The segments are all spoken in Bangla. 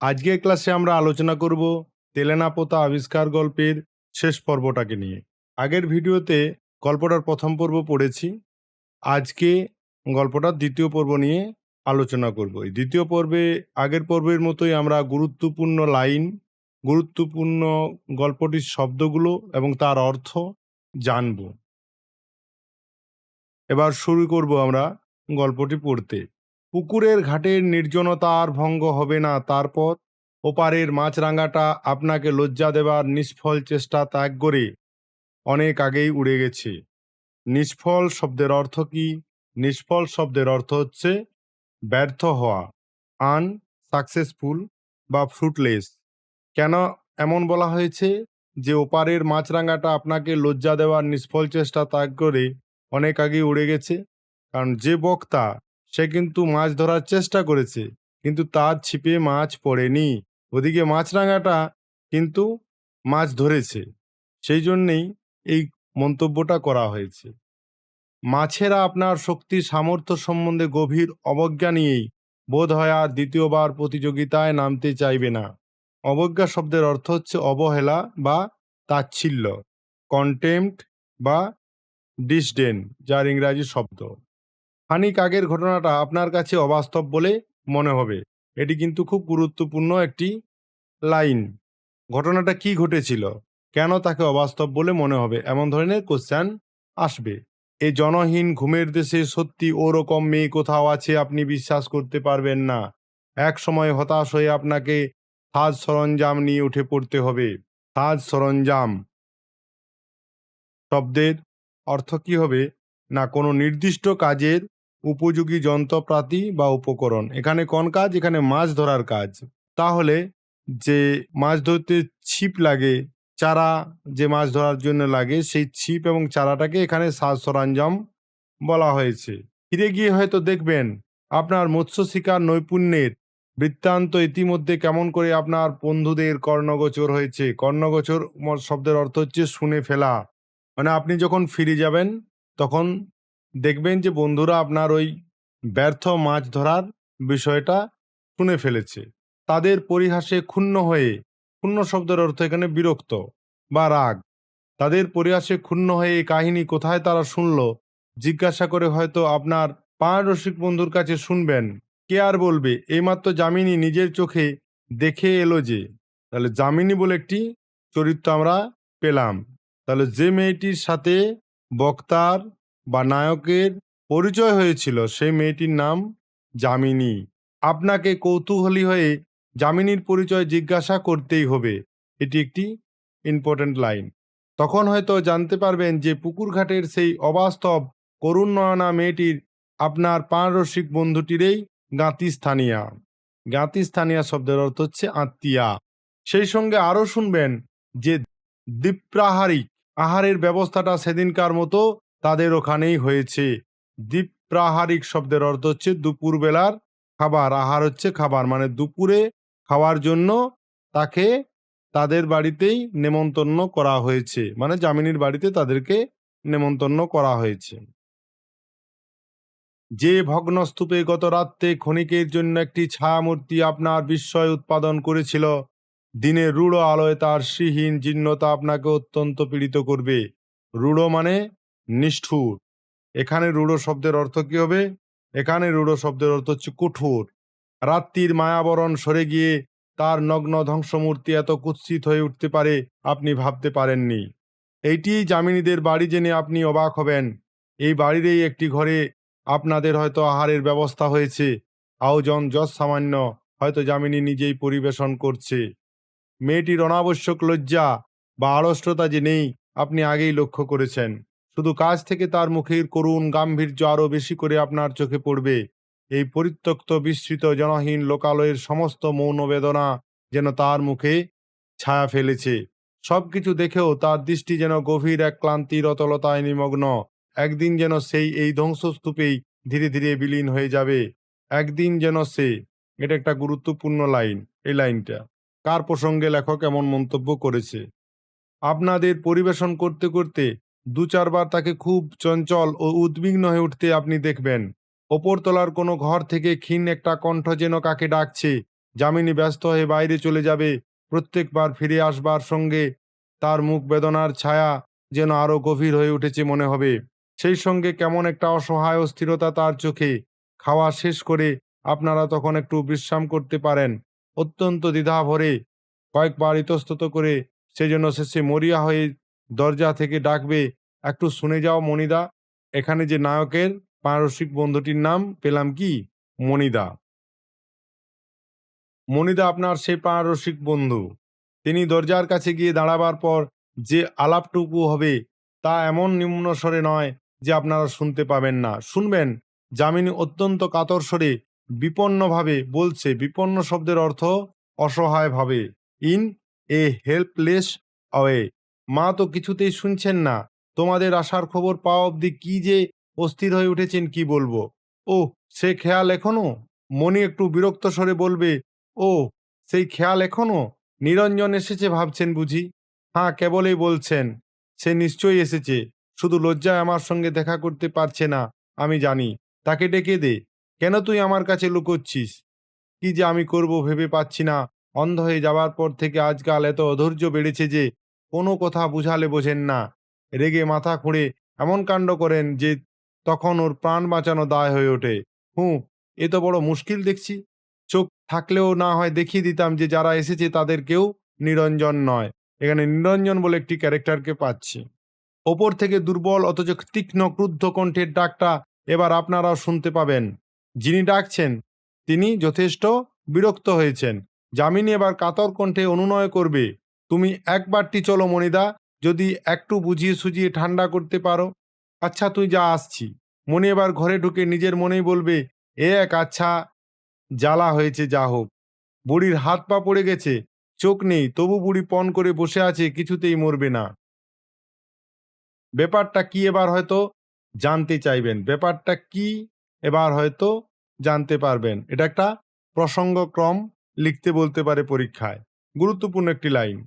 আজকের ক্লাসে আমরা আলোচনা করব তেলেনাপোতা আবিষ্কার গল্পের শেষ পর্বটাকে নিয়ে। আগের ভিডিওতে গল্পটার প্রথম পর্ব পড়েছি। আজকে গল্পটার দ্বিতীয় পর্ব নিয়ে আলোচনা করব। এই দ্বিতীয় পর্বে, আগের পর্বের মতোই আমরা গুরুত্বপূর্ণ লাইন, গুরুত্বপূর্ণ গল্পটির শব্দগুলো এবং তার অর্থ জানব। এবার শুরু করব আমরা গল্পটি পড়তে। পুকুরের ঘাটের নির্জনতা আর ভঙ্গ হবে না। তারপর ওপারের মাছরাঙাটা আপনাকে লজ্জা দেবার নিষ্ফল চেষ্টা ত্যাগ করে অনেক আগেই উড়ে গেছে। নিষ্ফল শব্দের অর্থ কি? নিষ্ফল শব্দের অর্থ হচ্ছে ব্যর্থ হওয়া, আন সাকসেসফুল বা ফ্রুটলেস। কেন এমন বলা হয়েছে? যে ওপারের মাছরাঙাটা আপনাকে লজ্জা দেওয়ার নিষ্ফল চেষ্টা ত্যাগ করে অনেক আগেই উড়ে গেছে। কারণ যে বক্তা সে কিন্তু মাছ ধরার চেষ্টা করেছে, কিন্তু তার ছিপে মাছ পড়েনি। ওদিকে মাছরাঙাটা কিন্তু মাছ ধরেছে। সেই জন্যেই এই মন্তব্যটা করা হয়েছে। মাছেরা আপনার শক্তি সামর্থ্য সম্বন্ধে গভীর অবজ্ঞা নিয়েই বোধ হয় আর দ্বিতীয়বার প্রতিযোগিতায় নামতে চাইবে না। অবজ্ঞা শব্দের অর্থ হচ্ছে অবহেলা বা তাচ্ছিল্য কন্টেম্পট বা ডিসডেন যার ইংরাজি শব্দ। খানিক আগের ঘটনাটা আপনার কাছে অবাস্তব বলে মনে হবে। এটি কিন্তু খুব গুরুত্বপূর্ণ একটি লাইন। ঘটনাটা কি ঘটেছিল? কেন তাকে অবাস্তব বলে মনে হবে? এমন ধরনের কোশ্চেন আসবে। এ জনহীন ঘুমের দেশে সত্যি ওরকম মেয়ে কোথাও আছে আপনি বিশ্বাস করতে পারবেন না। এক সময় হতাশ হয়ে আপনাকে সাজ সরঞ্জাম নিয়ে উঠে পড়তে হবে। সাজ সরঞ্জাম। শব্দের অর্থ কি হবে? না কোনো নির্দিষ্ট কাজের উপযোগী যন্ত্রপাতি বা উপকরণ। এখানে কোন কাজ? এখানে মাছ ধরার কাজ। তাহলে যে মাছ ধরতে ছিপ লাগে, চারা যে মাছ ধরার জন্য লাগে, সেই ছিপ এবং চারাটাকে এখানে সাজ সরঞ্জাম বলা হয়েছে। ফিরে গিয়ে হয়তো দেখবেন, আপনার মৎস্য শিকার নৈপুণ্যের বৃত্তান্ত ইতিমধ্যে কেমন করে আপনার বন্ধুদের কর্ণগোচর হয়েছে। কর্ণগোচর শব্দের অর্থ হচ্ছে শুনে ফেলা। মানে আপনি যখন ফিরে যাবেন, তখন দেখবেন যে বন্ধুরা আপনার ওই ব্যর্থ মাছ ধরার বিষয়টা শুনে ফেলেছে। তাদের পরিহাসে ক্ষুণ্ণ হয়ে, ক্ষুণ্ণ শব্দের অর্থ এখানে বিরক্ত বা রাগ। তাদের পরিহাসে ক্ষুণ্ণ হয়ে এই কাহিনী কোথায় তারা শুনল? জিজ্ঞাসা করে হয়তো আপনার পাঁচ রসিক বন্ধুর কাছে শুনবেন। কে আর বলবে? এইমাত্র যামিনী নিজের চোখে দেখে এলো যে, তাহলে যামিনী বলে একটি চরিত্র আমরা পেলাম। তাহলে যে মেয়েটির সাথে বক্তার বা নায়কের পরিচয় হয়েছিল সেই মেয়েটির নাম যামিনী। আপনাকে কৌতূহলী হয়ে যামিনীর পরিচয় জিজ্ঞাসা করতেই হবে। এটি একটি ইম্পর্ট্যান্ট লাইন তখন হয়তো জানতে পারবেন যে পুকুরঘাটের সেই অবাস্তব করুণ নয়না মেয়েটির আপনার পানরসিক বন্ধুটিরই গাঁতি স্থানীয়া গাঁতি স্থানীয় শব্দের অর্থ হচ্ছে আত্মীয়া। সেই সঙ্গে আরও শুনবেন যে দ্বীপ্রাহারিক আহারের ব্যবস্থাটা সেদিনকার মতো তাদের ওখানেই হয়েছে। দ্বীপ্রাহারিক শব্দের অর্থ হচ্ছে দুপুরবেলার খাবার। আহার হচ্ছে খাবার। মানে দুপুরে খাওয়ার জন্য তাকে তাদের বাড়িতেই নেমন্তন্ন করা হয়েছে। মানে জামিনীর বাড়িতে তাদেরকে নেমন্তন্ন করা হয়েছে। যে ভগ্নস্তূপে গত রাত্রে ক্ষণিকের জন্য একটি ছায়ামূর্তি আপনার বিস্ময় উৎপাদন করেছিল, দিনে রূঢ় আলোয় তার শ্রীহীন জীর্ণতা আপনাকে অত্যন্ত পীড়িত করবে। রূঢ় মানে নিষ্ঠুর। এখানে রূঢ় শব্দের অর্থ কি হবে? এখানে রূঢ় শব্দের অর্থ হচ্ছে কঠোর। রাত্রির মায়াবরণ সরে গিয়ে তার নগ্ন ধ্বংসমূর্তি এত কুৎসিত হয়ে উঠতে পারে, আপনি ভাবতে পারেননি। এইটি যামিনীদের বাড়ি জেনে আপনি অবাক হবেন। এই বাড়িরই একটি ঘরে আপনাদের হয়তো আহারের ব্যবস্থা হয়েছে। আয়োজন যশ সামান্য হয়তো যামিনী নিজেই পরিবেশন করছে। মেয়েটির অনাবশ্যক লজ্জা বা আড়ষ্টতা যে নেই, আপনি আগেই লক্ষ্য করেছেন। শুধু কাজ থেকে তার মুখের করুণ গাম্ভীর্য আরও বেশি করে আপনার চোখে পড়বে। এই পরিত্যক্ত বিস্মৃত জনহীন লোকালয়ের সমস্ত মৌন বেদনা যেন তার মুখে ছায়া ফেলেছে। সবকিছু দেখেও তার দৃষ্টি যেন গভীর এক ক্লান্তির অতলতায় নিমগ্ন। একদিন যেন সেই এই ধ্বংসস্তূপেই ধীরে ধীরে বিলীন হয়ে যাবে। একদিন যেন সে, এটা একটা গুরুত্বপূর্ণ লাইন, এই লাইনটা, কার প্রসঙ্গে লেখক এমন মন্তব্য করেছে। আপনাদের পরিবেশন করতে করতে দু চারবার তাকে খুব চঞ্চল ও উদ্বিগ্ন হয়ে উঠতে আপনি দেখবেন। ওপরতলার কোনো ঘর থেকে ক্ষীণ একটা কণ্ঠ যেন কাকে ডাকছে, যামিনী ব্যস্ত হয়ে বাইরে চলে যাবে, প্রত্যেকবার ফিরে আসবার সঙ্গে তার মুখ বেদনার ছায়া যেন আরও গভীর হয়ে উঠেছে মনে হবে। সেই সঙ্গে কেমন একটা অসহায় অস্থিরতা তার চোখে। খাওয়া শেষ করে আপনারা তখন একটু বিশ্রাম করতে পারেন। অত্যন্ত দ্বিধা ভরে কয়েকবার ইতস্তত করে সেজন্য শেষে মরিয়া হয়ে দরজা থেকে ডাকবে, একটু শুনে যাও মনিদা, এখানে যে নায়কের পারসিক বন্ধুটির নাম পেলাম কি? মনিদা। মনিদা আপনার সেই পারসিক বন্ধু। তিনি দরজার কাছে গিয়ে দাঁড়াবার পর যে আলাপটুকু হবে তা এমন নিম্ন স্বরে নয় যে আপনারা শুনতে পাবেন না। শুনবেন যামিনী অত্যন্ত কাতর স্বরে বিপন্নভাবে বলছে। বিপন্ন শব্দের অর্থ অসহায়ভাবে। ইন এ হেল্পলেস অয়ে মা তো কিছুতেই শুনছেন না। তোমাদের আসার খবর পাওয়া অবধি কি যে অস্থির হয়ে উঠেছেন কি বলব? ও সে খেয়াল এখনও? মনি একটু বিরক্ত স্বরে বলবে ও সেই খেয়াল এখনও? নিরঞ্জন এসেছে ভাবছেন বুঝি? হ্যাঁ কেবলই বলছেন। সে নিশ্চয়ই এসেছে। শুধু লজ্জায় আমার সঙ্গে দেখা করতে পারছে না, আমি জানি। তাকে ডেকে দে। কেন তুই আমার কাছে লুকোচ্ছিস? কি যে আমি করব ভেবে পাচ্ছি না। অন্ধ হয়ে যাওয়ার পর থেকে আজকাল এত অধৈর্য বেড়েছে যে কোনো কথা বুঝালে বোঝেন না। রেগে মাথা খুঁড়ে এমন কাণ্ড করেন যে তখন ওর প্রাণ বাঁচানো দায় হয়ে ওঠে। হুঁ, এ তো বড় মুশকিল দেখছি। চোখ থাকলেও না হয় দেখিয়ে দিতাম যে যারা এসেছে তাদের কেউ নিরঞ্জন নয়। এখানে নিরঞ্জন বলে একটি ক্যারেক্টারকে পাচ্ছি। ওপর থেকে দুর্বল অথচ তীক্ষ্ণ ক্রুদ্ধ কণ্ঠের ডাকটা এবার আপনারাও শুনতে পাবেন। যিনি ডাকছেন, তিনি যথেষ্ট বিরক্ত হয়েছেন। যামিনী এবার কাতর কণ্ঠে অনুনয় করবে। তুমি একবারটি চলো মনিদা যদি একটু বুঝিয়ে সুজিয়ে ঠান্ডা করতে পারো। আচ্ছা তুই যা আসছি। মনে এবার ঘরে ঢুকে নিজের মনেই বলবে এ এক আচ্ছা জ্বালা হয়েছে, যা হোক। বুড়ির হাত পা পড়ে গেছে, চোখ নেই, তবু বুড়ি পণ করে বসে আছে, কিছুতেই মরবে না। ব্যাপারটা কি এবার হয়তো জানতে চাইবেন, ব্যাপারটা কি এবার হয়তো জানতে পারবেন। এটা একটা প্রসঙ্গক্রম লিখতে বলতে পারে পরীক্ষায়। গুরুত্বপূর্ণ একটি লাইন।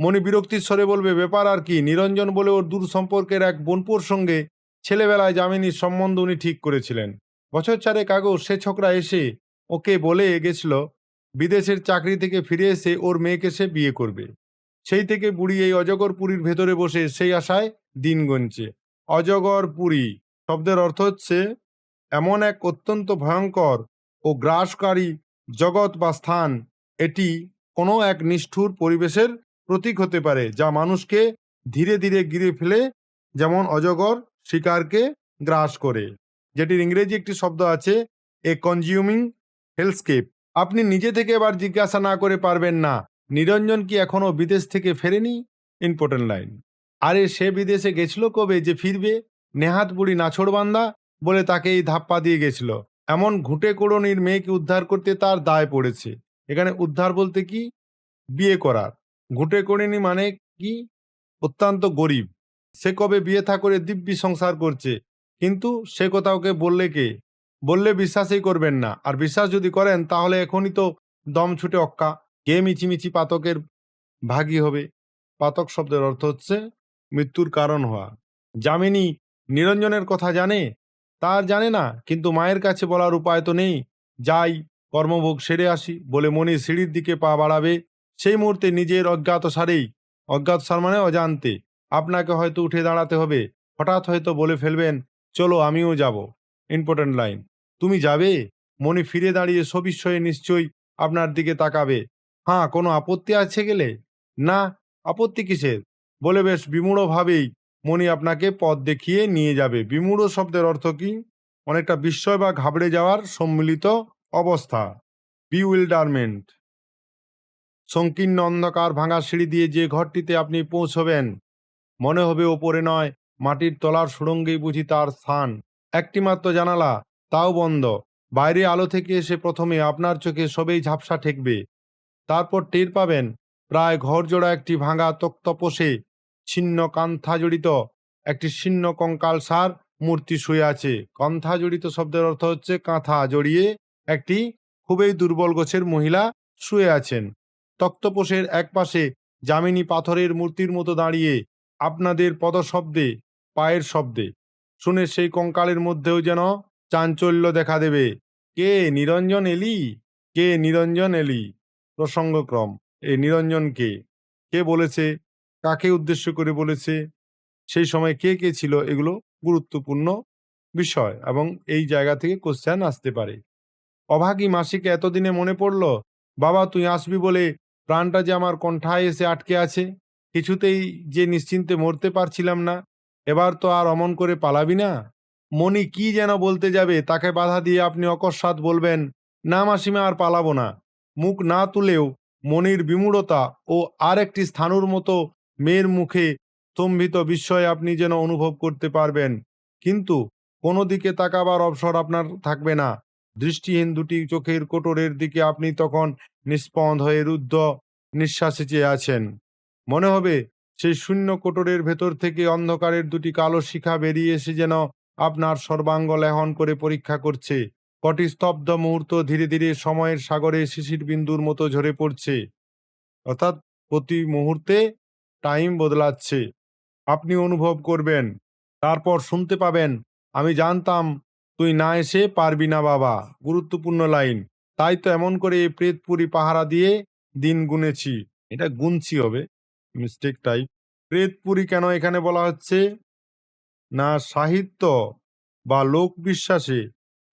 মনি বিরক্তির স্বরে বলবে, ব্যাপার আর কি? নিরঞ্জন বলে ওর দূর সম্পর্কের এক বোনপুর সঙ্গে ছেলেবেলায় যামিনীর সম্বন্ধ উনি ঠিক করেছিলেন। বছর চারেক আগেও সে ছোকরা এসে ওকে বলে গেছিল, বিদেশের চাকরি থেকে ফিরে এসে ওর মেয়েকে সে বিয়ে করবে। সেই থেকে বুড়ি এই অজগর পুরীর ভেতরে বসে সেই আশায় দিন গুনছে। অজগর পুরী শব্দের অর্থ হচ্ছে, এমন এক অত্যন্ত ভয়ঙ্কর ও গ্রাসকারী জগৎ বা স্থান। এটি কোনো এক নিষ্ঠুর পরিবেশের প্রতীক হতে পারে, যা মানুষকে ধীরে ধীরে গিরে ফেলে, যেমন অজগর শিকারকে গ্রাস করে। যেটির ইংরেজি একটি শব্দ আছে এ কনজিউমিং হেলস্কেপ আপনি নিজে থেকে এবার জিজ্ঞাসা না করে পারবেন না, নিরঞ্জন কি এখনও বিদেশ থেকে ফেরেনি? Important line. আরে, সে বিদেশে গেছিল কবে যে ফিরবে? নেহাত বুড়ি নাছোড়বান্দা বলে তাকে এই ধাপ্পা দিয়ে গেছিল। এমন ঘুঁটে কোড়নির মেয়েকে উদ্ধার করতে তার দায় পড়েছে। এখানে উদ্ধার বলতে কি? বিয়ে করার। ঘুঁটে কোড়নি মানে কি? অত্যন্ত গরিব। সে কবে বিয়ে থা করে দিব্যি সংসার করছে? কিন্তু সে কথা ওকে বললে কে? বললে বিশ্বাসই করবেন না। আর বিশ্বাস যদি করেন, তাহলে এখনই তো দম ছুটে অক্কা। কে মিছিমিছি পাতকের ভাগী হবে? পাতক শব্দের অর্থ হচ্ছে মৃত্যুর কারণ হওয়া। যামিনী নিরঞ্জনের কথা জানে? তার জানে না। কিন্তু মায়ের কাছে বলার উপায় তো নেই। যাই, কর্মভোগ সেরে আসি বলে মনে সিঁড়ির দিকে পা বাড়াবে। সেই মুহূর্তে নিজের অজ্ঞাত সারেই অজ্ঞাত সার মানে অজান্তে। আপনাকে হয়তো উঠে দাঁড়াতে হবে। হঠাৎ হয়তো বলে ফেলবেন, চলো আমিও যাব। Important line. তুমি যাবে? মনে ফিরে দাঁড়িয়ে সবিস্ময়ে নিশ্চয়ই আপনার দিকে তাকাবে। হ্যাঁ কোনো আপত্তি আছে গেলে? না, আপত্তি কিসের? বলে বেশ বিমূঢ়ভাবেই মনি আপনাকে পথ দেখিয়ে নিয়ে যাবে। বিমূঢ় শব্দের অর্থ কি? অনেকটা বিস্ময় বা ঘাবড়ে যাওয়ার সম্মিলিত অবস্থা। বিউইল্ডারমেন্ট সংকীর্ণ অন্ধকার ভাঙা সিঁড়ি দিয়ে যে ঘরটিতে আপনি পৌঁছবেন, মনে হবে ওপরে নয়, মাটির তলার সুড়ঙ্গেই বুঝি তার স্থান। একটিমাত্র জানালা, তাও বন্ধ। বাইরে আলো থেকে এসে প্রথমে আপনার চোখে সবেই ঝাপসা ঠেকবে। তারপর টের পাবেন, প্রায় ঘরজোড়া একটি ভাঙা তক্তপোষে ছিন্ন কান্থা জড়িত, একটি ছিন্ন কঙ্কাল সার মূর্তি শুয়ে আছে। কন্থা জড়িত শব্দের অর্থ হচ্ছে কাঁথা জড়িয়ে একটি খুবই দুর্বল গোছের মহিলা শুয়ে আছেন। তক্তপোষের একপাশে জামিনী পাথরের মূর্তির মতো দাঁড়িয়ে আপনাদের পদশব্দে, পায়ের শব্দে। শুনে সেই কঙ্কালের মধ্যেও যেন চাঞ্চল্য দেখা দেবে। কে নিরঞ্জন এলি? কে নিরঞ্জন এলি? প্রসঙ্গক্রম এই নিরঞ্জন কে? কে বলেছে? কাকে উদ্দেশ্য করে বলেছে? সেই সময় কে কে ছিল? এগুলো গুরুত্বপূর্ণ বিষয় এবং এই জায়গা থেকে কোশ্চেন আসতে পারে। অভাগী মাসিকে এতদিনে মনে পড়ল, বাবা, তুই আসবি বলে প্রাণটা যে আমার কণ্ঠায় এসে আটকে আছে, কিছুতেই যে নিশ্চিন্তে মরতে পারছিলাম না, এবার তো আর অমন করে পালাবি না? মণি কি যেন বলতে যাবে, তাকে বাধা দিয়ে আপনি অকস্মাৎ বলবেন, না মাসিমা, আর পালাবো না। মুখ না তুলেও মনির বিমূঢ়তা ও আর একটি স্থানুর মতো মেয়ের মুখে স্তম্ভিত বিস্ময় আপনি যেন অনুভব করতে পারবেন। কিন্তু কোনো দিকে তাকাবার অবসর আপনার থাকবে না। দৃষ্টিহীন দুটি চোখের কোটরের দিকে আপনি তখন নিস্পন্দ হয়ে রুদ্ধ নিঃশ্বাসে চেয়ে আছেন। মনে হবে, সেই শূন্য কোটরের ভেতর থেকে অন্ধকারের দুটি কালো শিখা বেরিয়ে এসে যেন আপনার সর্বাঙ্গ লেহন করে পরীক্ষা করছে। কটি স্তব্ধ মুহূর্ত ধীরে ধীরে সময়ের সাগরে শিশির বিন্দুর মতো ঝরে পড়ছে। অর্থাৎ প্রতি মুহূর্তে টাইম বদলাচ্ছে। আপনি অনুভব করবেন, তারপর শুনতে পাবেন, আমি জানতাম তুই না এসে পারবি না বাবা। গুরুত্বপূর্ণ লাইন। তাই তো এমন করে এই প্রেতপুরি পাহারা দিয়ে দিন গুনেছি। এটা গুনছি হবে। মিস্টেক টাইপ প্রেতপুরি কেন এখানে বলা হচ্ছে? না সাহিত্য বা লোক বিশ্বাসে।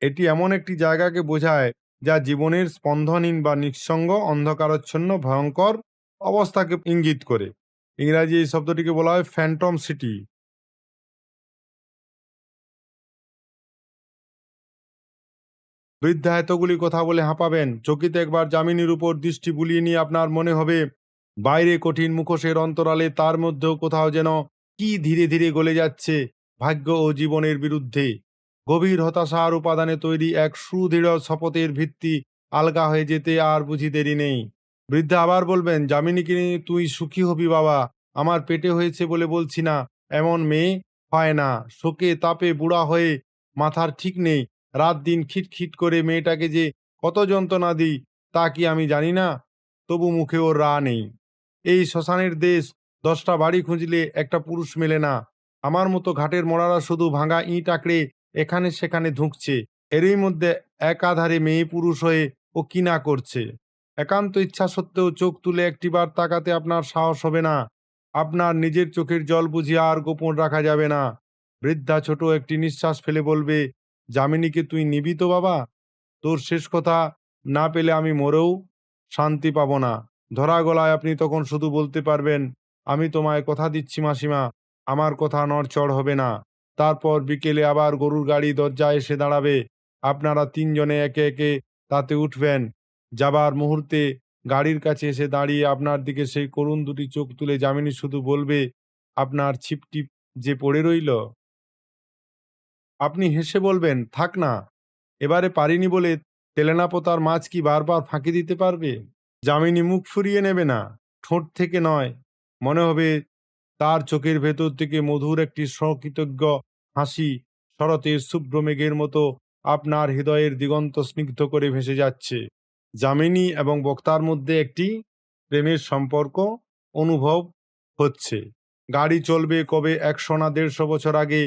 এটি এমন একটি জায়গাকে বোঝায় যা জীবনের স্পন্দনহীন বা নিঃসঙ্গ অন্ধকারচ্ছন্ন ভয়ঙ্কর অবস্থাকে ইঙ্গিত করে। ইংরাজি এই শব্দটিকে বলা হয় ফ্যান্টম সিটি বৃদ্ধা এতগুলি কথা বলে হাঁপাবেন। চকিতে একবার জামিনীর উপর দৃষ্টি বুলিয়ে নিয়ে আপনার মনে হবে, বাইরে কঠিন মুখোশের অন্তরালে তার মধ্যেও কোথাও যেন কি ধীরে ধীরে গলে যাচ্ছে ভাগ্য ও জীবনের বিরুদ্ধে। গভীর হতাশার উপাদানে তৈরি এক সুদৃঢ় শপথের ভিত্তি আলগা হয়ে যেতে আর বুঝি দেরি নেই। বৃদ্ধা আবার বলবেন যামিনীকে তুই সুখী হবি বাবা, আমার পেটে হয়েছে বলে বলছি না, এমন মেয়ে হয় না। শোকে তাপে বুড়া হয়ে মাথার ঠিক নেই রাত দিন খিটখিট করে মেয়েটাকে যে কত যন্ত্রণা দিই, তা কি আমি জানি না। তবু মুখে ওর রা নেই। এই শ্মশানের দেশ, দশটা বাড়ি খুঁজলে একটা পুরুষ মেলে না। আমার মতো ঘাটের মোড়ারা শুধু ভাঙা ইঁট আঁকড়ে এখানে সেখানে ধুঁকছে এরই মধ্যে একাধারে মেয়ে পুরুষ হয়ে ও কি না করছে। একান্ত ইচ্ছা সত্ত্বেও চোখ তুলে একটিবার তাকাতে আপনার সাহস হবে না। আপনার নিজের চোখের জল বুঝিয়ে আর গোপন রাখা যাবে না। বৃদ্ধা ছোট একটি নিঃশ্বাস ফেলে বলবে যামিনীকে তুই নিবি তো বাবা? তোর শেষ কথা, না পেলে আমি মরেও শান্তি পাবো না। ধরা গলায় আপনি তখন শুধু বলতে পারবেন, আমি তোমায় কথা দিচ্ছি মাসিমা, আমার কথা নড়চড় হবে না। তারপর বিকেলে আবার গরুর গাড়ি দরজায় এসে দাঁড়াবে। আপনারা তিনজনে একে একে তাতে উঠবেন। যাবার মুহূর্তে গাড়ির কাছে এসে দাঁড়িয়ে আপনার দিকে সেই করুণ দুটি চোখ তুলে যামিনী শুধু বলবে, আপনার ছিপটিপ যে পড়ে রইল? আপনি হেসে বলবেন, থাক না, এবারে পারিনি বলে তেলেনাপোতার মাছ কি বারবার ফাঁকি দিতে পারবে? যামিনী মুখ ফুরিয়ে নেবে না, ঠোঁট থেকে নয়। মনে হবে তার চোখের ভেতর থেকে মধুর একটি সকৃতজ্ঞ হাসি শরতের শুভ্র মেঘের মতো আপনার হৃদয়ের দিগন্ত স্নিগ্ধ করে ভেসে যাচ্ছে। যামিনী এবং বক্তার মধ্যে একটি প্রেমের সম্পর্ক অনুভব হচ্ছে। গাড়ি চলবে কবে একশো না দেড়শো বছর আগে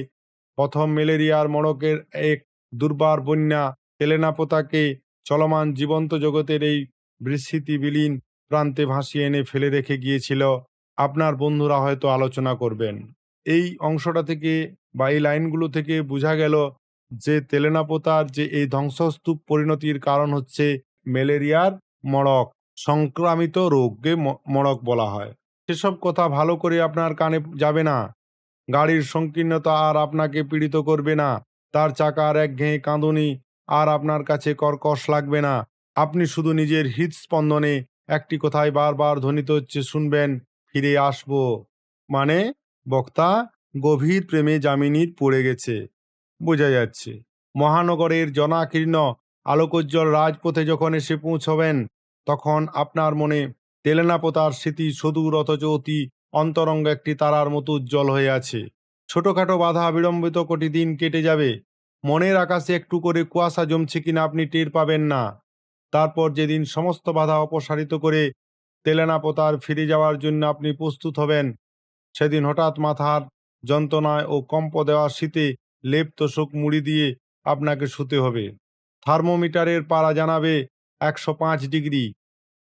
প্রথম ম্যালেরিয়ার মড়কের এক দুর্বার বন্যা তেলেনাপোতাকে চলমান জীবন্ত জগতের এই বিস্মৃতি বিলীন প্রান্তে ভাসিয়ে এনে ফেলে রেখে গিয়েছিল। আপনার বন্ধুরা হয়তো আলোচনা করবেন। এই অংশটা থেকে বা এই লাইনগুলো থেকে বোঝা গেল যে তেলেনাপোতার যে এই ধ্বংসস্তূপ পরিণতির কারণ হচ্ছে ম্যালেরিয়ার মড়ক, সংক্রামিত রোগকে মড়ক বলা হয়। সেসব কথা ভালো করে আপনার কানে যাবে না। গাড়ির সংকীর্ণতা আর আপনাকে পীড়িত করবে না। তার চাকার একঘেয়ে কাঁদুনি, আর আপনার কাছে কর্কশ লাগবে না। আপনি শুধু নিজের হৃদস্পন্দনে একটি কথায় বারবার ধ্বনিত হচ্ছে, শুনবেন, ফিরে আসব। মানে বক্তা, গভীর প্রেমে জামিনীর পড়ে গেছে। বোঝা যাচ্ছে, মহানগরের জনাকীর্ণ আলোকোজ্জ্বল রাজপথে যখন এসে পৌঁছবেন, তখন আপনার মনে তেলেনাপোতার স্মৃতি, সদূর অথচ অতি অন্তরঙ্গ একটি তারার মতো উজ্জ্বল হয়ে আছে। ছোটখাটো বাধা বিড়ম্বিত কোটি দিন কেটে যাবে। মনের আকাশে একটু করে কুয়াশা জমছে কিনা আপনি টের পাবেন না। তারপর যেদিন সমস্ত বাধা অপসারিত করে তেলেনাপোতার ফিরে যাওয়ার জন্য আপনি প্রস্তুত হবেন। সেদিন হঠাৎ মাথার যন্ত্রণায় ও কম্প দেওয়া শীতে লেপ তোষক মুড়ি দিয়ে আপনাকে শুতে হবে। থার্মোমিটারের পাড়া জানাবে একশো পাঁচ ডিগ্রি।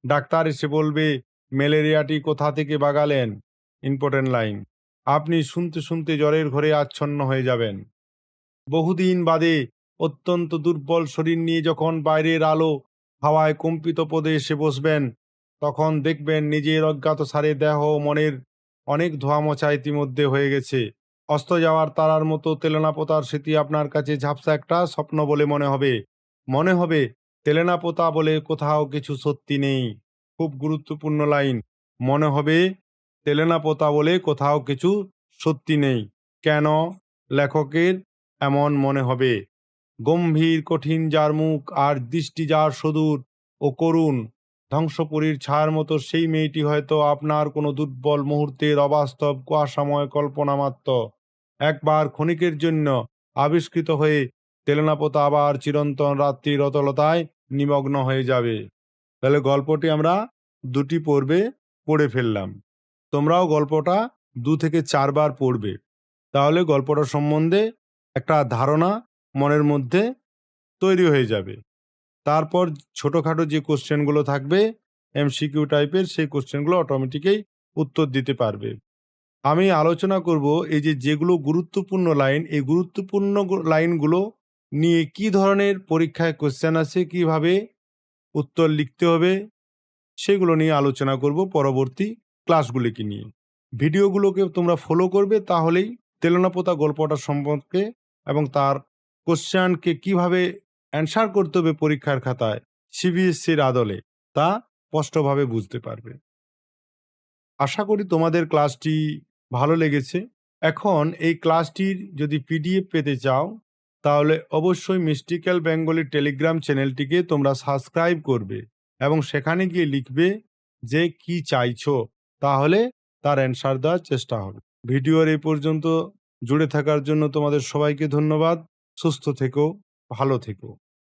ডাক্তার এসে বলবে, ম্যালেরিয়াটি কোথা থেকে বাগালেন? ইম্পর্টেন্ট লাইন আপনি শুনতে শুনতে জ্বরের ঘরে আচ্ছন্ন হয়ে যাবেন। বহুদিন বাদে অত্যন্ত দুর্বল শরীর নিয়ে যখন বাইরের আলো হাওয়ায় কম্পিত পদে এসে বসবেন, তখন দেখবেন নিজের অজ্ঞাত সারে দেহ মনের অনেক ধোয়ামোচা ইতিমধ্যে হয়ে গেছে। অস্ত যাওয়ার তারার মতো তেলেনাপোতার স্মৃতি আপনার কাছে ঝাপসা একটা স্বপ্ন বলে মনে হবে। মনে হবে, তেলেনাপোতা বলে কোথাও কিছু সত্যি নেই। খুব গুরুত্বপূর্ণ লাইন মনে হবে তেলেনাপোতা বলে কোথাও কিছু সত্যি নেই। কেন? লেখকের এমন মনে হবে, গম্ভীর, কঠিন যার মুখ আর দৃষ্টি যার সদূর, ও করুণ, ধ্বংসপুরীর ছায়ার মতো সেই মেয়েটি হয়তো আপনার কোনো দুর্বল মুহূর্তের অবাস্তব, কুয়াশাময় কল্পনা মাত্র একবার ক্ষণিকের জন্য আবিষ্কৃত হয়ে তেলেনাপোতা আবার চিরন্তন রাত্রির অতলতায় নিমগ্ন হয়ে যাবে। তাহলে গল্পটি আমরা দুটি পর্বে পড়ে ফেললাম। তোমরাও গল্পটা দু থেকে চারবার পড়বে। তাহলে গল্পটা সম্বন্ধে একটা ধারণা মনের মধ্যে তৈরি হয়ে যাবে। তারপর ছোটোখাটো যে কোশ্চেনগুলো থাকবে এমসিকিউ টাইপের সেই কোশ্চেনগুলো অটোমেটিকই উত্তর দিতে পারবে। আমি আলোচনা করব এই যে যেগুলো গুরুত্বপূর্ণ লাইন, এই গুরুত্বপূর্ণ লাইনগুলো নিয়ে কি ধরনের পরীক্ষায় কোশ্চেন আছে, কীভাবে উত্তর লিখতে হবে, সেগুলো নিয়ে আলোচনা করব পরবর্তী ক্লাসগুলিকে নিয়ে। ভিডিওগুলোকে তোমরা ফলো করবে, তাহলেই তেলনাপোতা গল্পটা সম্পর্কে এবং তার কোশ্চেনকে কীভাবে অ্যান্সার করতে হবে পরীক্ষার খাতায় সিবিএসসির আদলে, তা স্পষ্টভাবে বুঝতে পারবে। আশা করি তোমাদের ক্লাসটি ভালো লেগেছে। এখন এই ক্লাসটির যদি পিডিএফ পেতে চাও, তাহলে অবশ্যই মিস্টিক্যাল বেঙ্গলি টেলিগ্রাম চ্যানেলটিকে তোমরা সাবস্ক্রাইব করবে এবং সেখানে গিয়ে লিখবে যে কি চাইছো। তাহলে তার অ্যান্সার দেওয়ার চেষ্টা হবে। ভিডিওর এই পর্যন্ত। জুড়ে থাকার জন্য তোমাদের সবাইকে ধন্যবাদ। সুস্থ থেকো, ভালো থেকো।